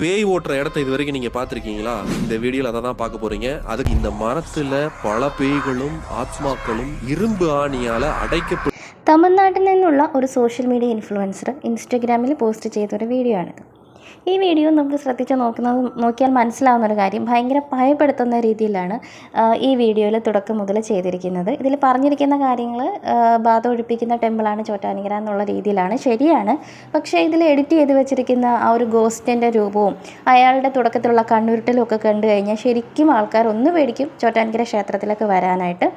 பேய் ஓட்டுற இடத்த இது வரைக்கும் நீங்க பாத்திருக்கீங்களா இந்த வீடியோல அதை தான் பார்க்க போறீங்க அதுக்கு இந்த மரத்துல பல பேய்களும் ஆத்மாக்களும் இரும்பு ஆணியால அடைக்கப்பட்டு തമിഴ്നാട്ടിൽ നിന്നുള്ള ഒരു സോഷ്യൽ മീഡിയ ഇൻഫ്ലുവൻസർ ഇൻസ്റ്റഗ്രാമിൽ പോസ്റ്റ് ചെയ്തൊരു വീഡിയോ ആണിത് ഈ വീഡിയോ നമുക്ക് ശ്രദ്ധിച്ച് നോക്കുന്നത് നോക്കിയാൽ മനസ്സിലാവുന്ന ഒരു കാര്യം. ഭയങ്കര ഭയപ്പെടുത്തുന്ന രീതിയിലാണ് ഈ വീഡിയോയിൽ തുടക്കം മുതൽ ചെയ്തിരിക്കുന്നത്. ഇതിൽ പറഞ്ഞിരിക്കുന്ന കാര്യങ്ങൾ ബാധ ഒഴിപ്പിക്കുന്ന ടെമ്പിളാണ് ചോറ്റാനിക്കര എന്നുള്ള രീതിയിലാണ്. ശരിയാണ്. പക്ഷേ ഇതിൽ എഡിറ്റ് ചെയ്ത് വെച്ചിരിക്കുന്ന ആ ഒരു ഗോസ്റ്റിന്റെ രൂപവും അയാളുടെ തുടക്കത്തിലുള്ള കണ്ണുരുട്ടലും ഒക്കെ കണ്ടു കഴിഞ്ഞാൽ ശരിക്കും ആൾക്കാർ ഒന്ന് പേടിക്കും ചോറ്റാനിക്കര ക്ഷേത്രത്തിലേക്ക് വരാനായിട്ട്.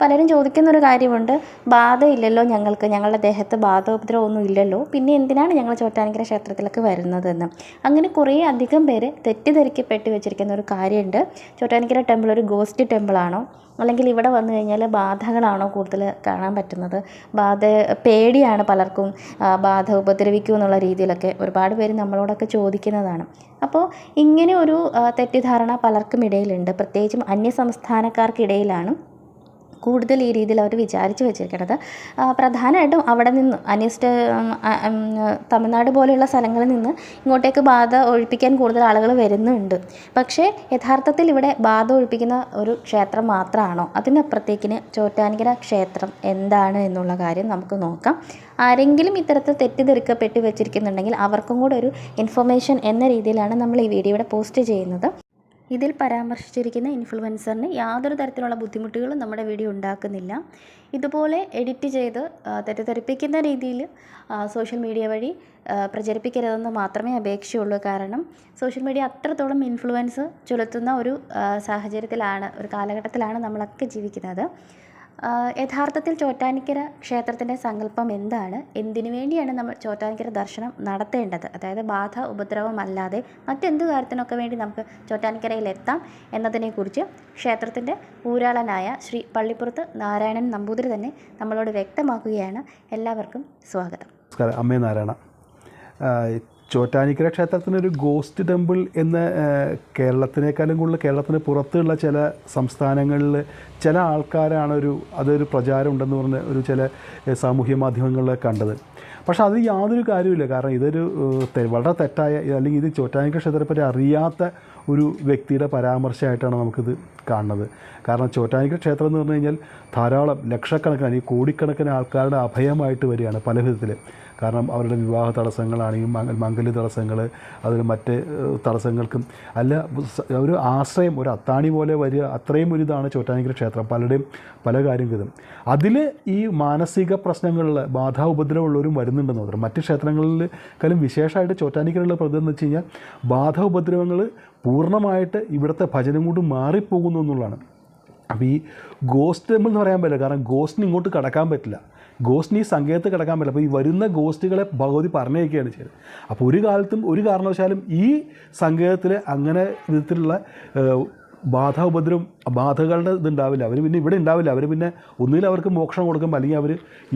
പലരും ചോദിക്കുന്നൊരു കാര്യമുണ്ട് ബാധ ഇല്ലല്ലോ ഞങ്ങൾക്ക് ഞങ്ങളുടെ ദേഹത്ത് ബാധോപദ്രവം ഒന്നും ഇല്ലല്ലോ. പിന്നെ എന്തിനാണ് ഞങ്ങൾ ചോറ്റാനിക്കര ക്ഷേത്രത്തിലേക്ക് വരുന്നതെന്ന്? അങ്ങനെ കുറേ അധികം പേര് തെറ്റിദ്ധരിക്കപ്പെട്ട് വെച്ചിരിക്കുന്ന ഒരു കാര്യമുണ്ട്. ചോറ്റാനിക്കര ടെമ്പിൾ ഒരു ഗോസ്റ്റ് ടെമ്പിളാണോ അല്ലെങ്കിൽ ഇവിടെ വന്നു കഴിഞ്ഞാൽ ബാധകളാണോ കൂടുതൽ കാണാൻ പറ്റുന്നത്? ബാധ പേടിയാണ് പലർക്കും ബാധ ഉപദ്രവിക്കും എന്നുള്ള രീതിയിലൊക്കെ ഒരുപാട് പേര് നമ്മളോടൊക്കെ ചോദിക്കുന്നതാണ്. അപ്പോൾ ഇങ്ങനെ ഒരു തെറ്റിദ്ധാരണ പലർക്കും ഇടയിലുണ്ട്. പ്രത്യേകിച്ചും അന്യ സംസ്ഥാനക്കാർക്കിടയിലാണ് കൂടുതൽ ഈ രീതിയിൽ അവർ വിചാരിച്ച് വെച്ചിരിക്കുന്നത് പ്രധാനമായിട്ടും അവിടെ നിന്ന് അന്യസ്റ്റ് തമിഴ്നാട് പോലെയുള്ള സ്ഥലങ്ങളിൽ നിന്ന് ഇങ്ങോട്ടേക്ക് ബാധ ഒഴിപ്പിക്കാൻ കൂടുതൽ ആളുകൾ വരുന്നുണ്ട്. പക്ഷേ യഥാർത്ഥത്തിൽ ഇവിടെ ബാധ ഒഴിപ്പിക്കുന്ന ഒരു ക്ഷേത്രം മാത്രമാണോ? അതിനപ്പുറത്തേക്കിന് ചോറ്റാനിക്കര ക്ഷേത്രം എന്താണ് എന്നുള്ള കാര്യം നമുക്ക് നോക്കാം. ആരെങ്കിലും ഇത്തരത്തിൽ തെറ്റിദ്ധരിക്കപ്പെട്ട് വെച്ചിരിക്കുന്നുണ്ടെങ്കിൽ അവർക്കും കൂടെ ഒരു ഇൻഫർമേഷൻ എന്ന രീതിയിലാണ് നമ്മൾ ഈ വീഡിയോ ഇവിടെ പോസ്റ്റ് ചെയ്യുന്നത്. ഇതിൽ പരാമർശിച്ചിരിക്കുന്ന ഇൻഫ്ലുവൻസറിന് യാതൊരു തരത്തിലുള്ള ബുദ്ധിമുട്ടുകളും നമ്മുടെ വീഡിയോ ഉണ്ടാക്കുന്നില്ല. ഇതുപോലെ എഡിറ്റ് ചെയ്ത് തെറ്റിദ്ധരിപ്പിക്കുന്ന രീതിയിൽ സോഷ്യൽ മീഡിയ വഴി പ്രചരിപ്പിക്കരുതെന്ന് മാത്രമേ അപേക്ഷയുള്ളൂ കാരണം സോഷ്യൽ മീഡിയ അത്രത്തോളം ഇൻഫ്ലുവൻസ് ചെലുത്തുന്ന ഒരു സാഹചര്യത്തിലാണ് ഒരു കാലഘട്ടത്തിലാണ് നമ്മളൊക്കെ ജീവിക്കുന്നത്. യഥാർത്ഥത്തിൽ ചോറ്റാനിക്കര ക്ഷേത്രത്തിന്റെ സങ്കല്പം എന്താണ്? എന്തിനു വേണ്ടിയാണ് നമ്മൾ ചോറ്റാനിക്കര ദർശനം നടത്തേണ്ടത്? അതായത് ബാധ ഉപദ്രവമല്ലാതെ മറ്റെന്ത് കാര്യത്തിനൊക്കെ വേണ്ടി നമുക്ക് ചോറ്റാനിക്കരയിൽ എത്താം എന്നതിനെക്കുറിച്ച് ക്ഷേത്രത്തിന്റെ ഊരാളനായ ശ്രീ പള്ളിപ്പുറത്ത് നാരായണൻ നമ്പൂതിരി തന്നെ നമ്മളോട് വ്യക്തമാക്കുകയാണ്. എല്ലാവർക്കും സ്വാഗതം. നമസ്കാരം. അമ്മേ നാരായണ. ചോറ്റാനിക്കര ക്ഷേത്രത്തിനൊരു ഗോസ്റ്റ് ടെമ്പിൾ എന്ന് കേരളത്തിനേക്കാളും കൂടുതൽ കേരളത്തിന് പുറത്തുള്ള ചില സംസ്ഥാനങ്ങളിൽ ചില ആൾക്കാരാണ് ഒരു അതൊരു പ്രചാരം ഉണ്ടെന്ന് പറഞ്ഞ ഒരു ചില സാമൂഹ്യ മാധ്യമങ്ങളിൽ കണ്ടത്. പക്ഷേ അത് യാതൊരു കാര്യമില്ല കാരണം ഇതൊരു വളരെ തെറ്റായ അല്ലെങ്കിൽ ഇത് ചോറ്റാനിക്കര ക്ഷേത്രത്തെപ്പറ്റി അറിയാത്ത ഒരു വ്യക്തിയുടെ പരാമർശമായിട്ടാണ് നമുക്കിത് കാണുന്നത്. കാരണം ചോറ്റാനിക്കര ക്ഷേത്രം എന്ന് പറഞ്ഞു കഴിഞ്ഞാൽ ധാരാളം ലക്ഷക്കണക്കിന് അല്ലെങ്കിൽ കോടിക്കണക്കിന് ആൾക്കാരുടെ അഭയമായിട്ട് വരികയാണ് പല വിധത്തിൽ കാരണം അവരുടെ വിവാഹ തടസ്സങ്ങളാണെങ്കിലും മംഗ മംഗല്യ തടസ്സങ്ങൾ അതിൽ മറ്റ് തടസ്സങ്ങൾക്കും. അല്ല ഒരു ആശ്രയം ഒരു അത്താണി പോലെ വരിക അത്രയും ഒരു ഇതാണ് ചോറ്റാനിക്കര ക്ഷേത്രം. പലരുടെയും പല കാര്യങ്ങളും അതിൽ ഈ മാനസിക പ്രശ്നങ്ങളിൽ ബാധാ ഉപദ്രവമുള്ളവരും വരുന്നുണ്ടെന്ന് മാത്രം മറ്റ് ക്ഷേത്രങ്ങളിലേക്കാളും വിശേഷമായിട്ട് ചോറ്റാനിക്കരയുള്ള പ്രതി എന്ന് വെച്ച് കഴിഞ്ഞാൽ ബാധ ഉപദ്രവങ്ങൾ പൂർണമായിട്ട് ഇവിടുത്തെ ഭജനം കൊണ്ട് മാറിപ്പോകുന്നു എന്നുള്ളതാണ്. അപ്പോൾ ഈ ഗോസ്റ്റ് ടെമ്പിൾ എന്ന് പറയാൻ പറ്റില്ല. കാരണം ഗോസ്റ്റിന് ഇങ്ങോട്ട് കടക്കാൻ പറ്റില്ല. ഗോസ്റ്റിന് ഈ സങ്കേതത്തിൽ കിടക്കാൻ പറ്റില്ല. അപ്പോൾ ഈ വരുന്ന ഗോസ്റ്റുകളെ ഭഗവതി പറഞ്ഞയക്കുകയാണ് ചെയ്തത്. അപ്പോൾ ഒരു കാലത്തും ഒരു കാരണവശാലും ഈ സങ്കേതത്തിൽ അങ്ങനെ വിധത്തിലുള്ള ബാധ ഉപദ്രവം ബാധകളുടെ ഇതുണ്ടാവില്ല അവർ പിന്നെ ഇവിടെ ഉണ്ടാവില്ല. അവർ പിന്നെ ഒന്നുകിൽ അവർക്ക് മോക്ഷം കൊടുക്കും അല്ലെങ്കിൽ അവർ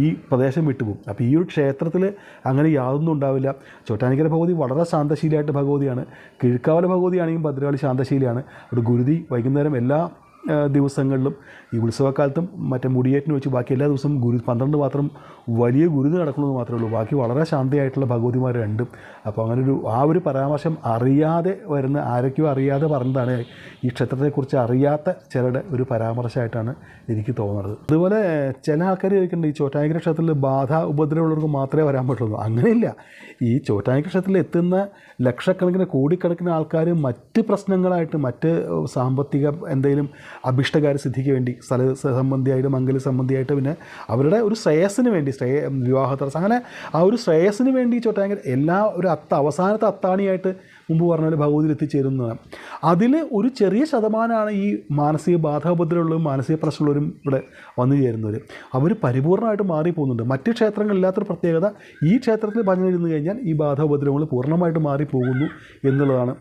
ഈ പ്രദേശം വിട്ടുപോകും അപ്പോൾ ഈ ഒരു ക്ഷേത്രത്തിൽ അങ്ങനെ യാതൊന്നും ഉണ്ടാവില്ല. ചോറ്റാനിക്കര ഭഗവതി വളരെ ശാന്തശീലിയായിട്ട് ഭഗവതിയാണ്. കിഴക്കാവല ഭഗവതിയാണെങ്കിലും ഭദ്രകാളി ശാന്തശീലയാണ്. അവിടെ ഗുരുതി വൈകുന്നേരം എല്ലാ ദിവസങ്ങളിലും ഈ ഉത്സവക്കാലത്തും മറ്റേ മുടിയേറ്റിന് വെച്ച് ബാക്കി എല്ലാ ദിവസവും ഗുരു പന്ത്രണ്ട് മാത്രം വലിയ ഗുരുതി നടക്കണമെന്ന് മാത്രമേ ഉള്ളൂ. ബാക്കി വളരെ ശാന്തയായിട്ടുള്ള ഭഗവതിമാർ രണ്ടും. അപ്പോൾ അങ്ങനെ ഒരു ആ ഒരു പരാമർശം അറിയാതെ വരുന്ന ആരൊക്കെയോ അറിയാതെ പറഞ്ഞതാണ് ഈ ക്ഷേത്രത്തെക്കുറിച്ച് അറിയാത്ത ചിലരുടെ ഒരു പരാമർശമായിട്ടാണ് എനിക്ക് തോന്നുന്നത്. അതുപോലെ ചില ആൾക്കാർ ചോദിക്കുന്നുണ്ട് ഈ ചോറ്റാനിക്കര ക്ഷേത്രത്തിൽ ബാധ ഉപദ്രവമുള്ളവർക്ക് മാത്രമേ വരാൻ പറ്റുള്ളൂ. അങ്ങനെയില്ല. ഈ ചോറ്റാനിക്കര ക്ഷേത്രത്തിൽ എത്തുന്ന ലക്ഷക്കണക്കിന് കോടിക്കണക്കിന് ആൾക്കാർ മറ്റ് പ്രശ്നങ്ങളായിട്ട് മറ്റ് സാമ്പത്തിക എന്തെങ്കിലും അഭിഷ്ടകാര്യ സിദ്ധിക്ക് വേണ്ടി സ്ഥല സംബന്ധിയായിട്ട് മംഗല സംബന്ധിയായിട്ട് പിന്നെ അവരുടെ ഒരു ശ്രേയസ്സിന് വേണ്ടി ശ്രേയ വിവാഹ തടസ്സം. അങ്ങനെ ആ ഒരു ശ്രേയസ്സിന് വേണ്ടി ചോറ്റാങ്കര എല്ലാ ഒരു അത്ത അവസാനത്തെ അത്താണിയായിട്ട് മുമ്പ് പറഞ്ഞ പോലെ ഭഗവതിയിൽ എത്തിച്ചേരുന്നതാണ്. അതിൽ ഒരു ചെറിയ ശതമാനമാണ് ഈ മാനസിക ബാധാപദ്രമുള്ളവരും മാനസിക പ്രശ്നമുള്ളവരും ഇവിടെ വന്നു ചേരുന്നവർ അവർ പരിപൂർണമായിട്ട് മാറിപ്പോകുന്നുണ്ട്. മറ്റ് ക്ഷേത്രങ്ങളില്ലാത്തൊരു പ്രത്യേകത ഈ ക്ഷേത്രത്തിൽ ഭജന കഴിഞ്ഞാൽ ഈ ബാധാപദ്രവങ്ങൾ പൂർണമായിട്ട് മാറിപ്പോകുന്നു എന്നുള്ളതാണ്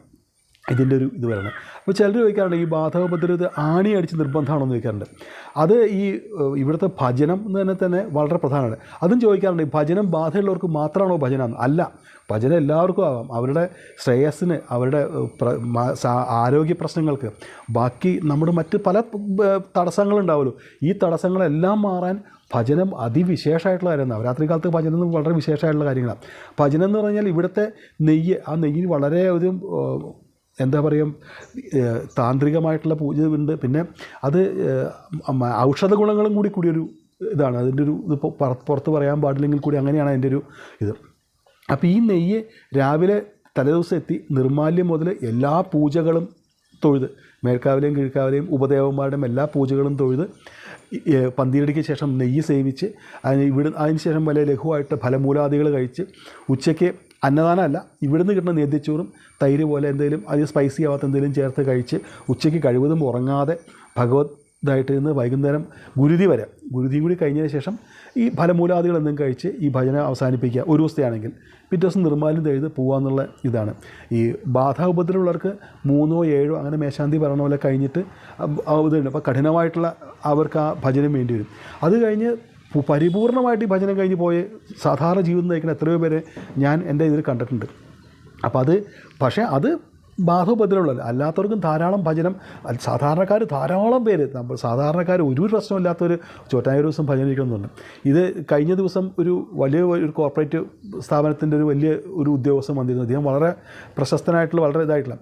ഇതിന്റെ ഒരു ഇത് വരണം. അപ്പോൾ ചിലർ ചോദിക്കാറുണ്ട് ഈ ബാധകോപദ്രവത്തെ ആണി അടിച്ച് നിർബന്ധമാണോ എന്ന് ചോദിക്കാറുണ്ട്. അത് ഈ ഇവിടുത്തെ ഭജനം എന്ന് തന്നെ തന്നെ വളരെ പ്രധാനമാണ്. അതും ചോദിക്കാറുണ്ട് ഭജനം ബാധയുള്ളവർക്ക് മാത്രമാണോ ഭജനം അല്ല ഭജന എല്ലാവർക്കും ആവാം. അവരുടെ ശ്രേയസ്സിന് അവരുടെ ആരോഗ്യ പ്രശ്നങ്ങൾക്ക്. ബാക്കി നമ്മുടെ മറ്റ് പല തടസ്സങ്ങളുണ്ടാവുമല്ലോ ഈ തടസ്സങ്ങളെല്ലാം മാറാൻ ഭജനം അതിവിശേഷമായിട്ടുള്ള കാര്യമാണ്. നവരാത്രി കാലത്ത് ഭജനം എന്ന് വളരെ വിശേഷമായിട്ടുള്ള കാര്യങ്ങളാണ്. ഭജനം എന്ന് പറഞ്ഞാൽ ഇവിടുത്തെ നെയ്യ് ആ നെയ്യിന് വളരെ ഒരു എന്താ പറയുക താന്ത്രികമായിട്ടുള്ള പൂജ ഉണ്ട് പിന്നെ അത് ഔഷധ ഗുണങ്ങളും കൂടി കൂടിയൊരു ഇതാണ്. അതിന്റെ ഒരു ഇത് പുറത്ത് പറയാൻ പാടില്ലെങ്കിൽ കൂടി അങ്ങനെയാണ് അതിന്റെ ഒരു ഇത്. അപ്പോൾ ഈ നെയ്യ് രാവിലെ തലേദിവസം എത്തി നിർമാല്യം മുതൽ എല്ലാ പൂജകളും തൊഴുത് മേൽക്കാവിലെയും കീഴ്ക്കാവിലെയും ഉപദേവന്മാരുടെയും എല്ലാ പൂജകളും തൊഴുത് പന്തിരടിക്ക് ശേഷം നെയ്യ് സേവിച്ച് അതിന് ഇവിടെ അതിന് ശേഷം വലിയ ലഘുവായിട്ട് ഫലമൂലാദികൾ കഴിച്ച് ഉച്ചയ്ക്ക് അന്നദാനമല്ല ഇവിടുന്ന് കിട്ടുന്ന നേദ്യച്ചോറും തൈര് പോലെ എന്തെങ്കിലും അതിൽ സ്പൈസി ആവാത്ത എന്തെങ്കിലും ചേർത്ത് കഴിച്ച് ഉച്ചയ്ക്ക് കഴിവതും ഉറങ്ങാതെ ഭഗവത് ഇതായിട്ട് ഇന്ന് വൈകുന്നേരം ഗുരുതി വരെ ഗുരുതി കൂടി കഴിഞ്ഞതിന് ശേഷം ഈ ഫലമൂലാദികൾ എന്തും കഴിച്ച് ഈ ഭജന അവസാനിപ്പിക്കുക. ഒരു ദിവസത്തെയാണെങ്കിൽ പിറ്റേ ദിവസം നിർമ്മാല്യം തഴുത് പോകാമെന്നുള്ള ഇതാണ്. ഈ ബാധ ഉപദ്രവമുള്ളവർക്ക് മൂന്നോ ഏഴോ അങ്ങനെ മേശാന്തി പറഞ്ഞ പോലെ കഴിഞ്ഞിട്ട് ഇതുണ്ട്. അപ്പോൾ കഠിനമായിട്ടുള്ള അവർക്ക് ആ ഭജനം വേണ്ടി വരും. അത് കഴിഞ്ഞ് പരിപൂർണമായിട്ട് ഈ ഭജനം കഴിഞ്ഞ് പോയ സാധാരണ ജീവിതം നയിക്കുന്ന എത്രയോ പേരെ ഞാൻ എന്റെ ഇതിൽ കണ്ടിട്ടുണ്ട്. അപ്പോൾ അത് പക്ഷേ അത് ബാധോപദ്രവമുള്ളത് അല്ലാത്തവർക്കും ധാരാളം ഭജനം സാധാരണക്കാർ ധാരാളം പേര് നമ്മൾ സാധാരണക്കാർ ഒരു പ്രശ്നമില്ലാത്തൊരു ചോറ്റായൂർ ദിവസം ഭജന ഇരിക്കണമെന്നുണ്ട് ഇത് കഴിഞ്ഞ ദിവസം ഒരു വലിയ ഒരു കോർപ്പറേറ്റ് സ്ഥാപനത്തിന്റെ ഒരു വലിയ ഒരു ഉദ്യോഗസ്ഥൻ വന്നിരുന്നു. അദ്ദേഹം വളരെ പ്രശസ്തനായിട്ടുള്ള വളരെ ഇതായിട്ടുള്ള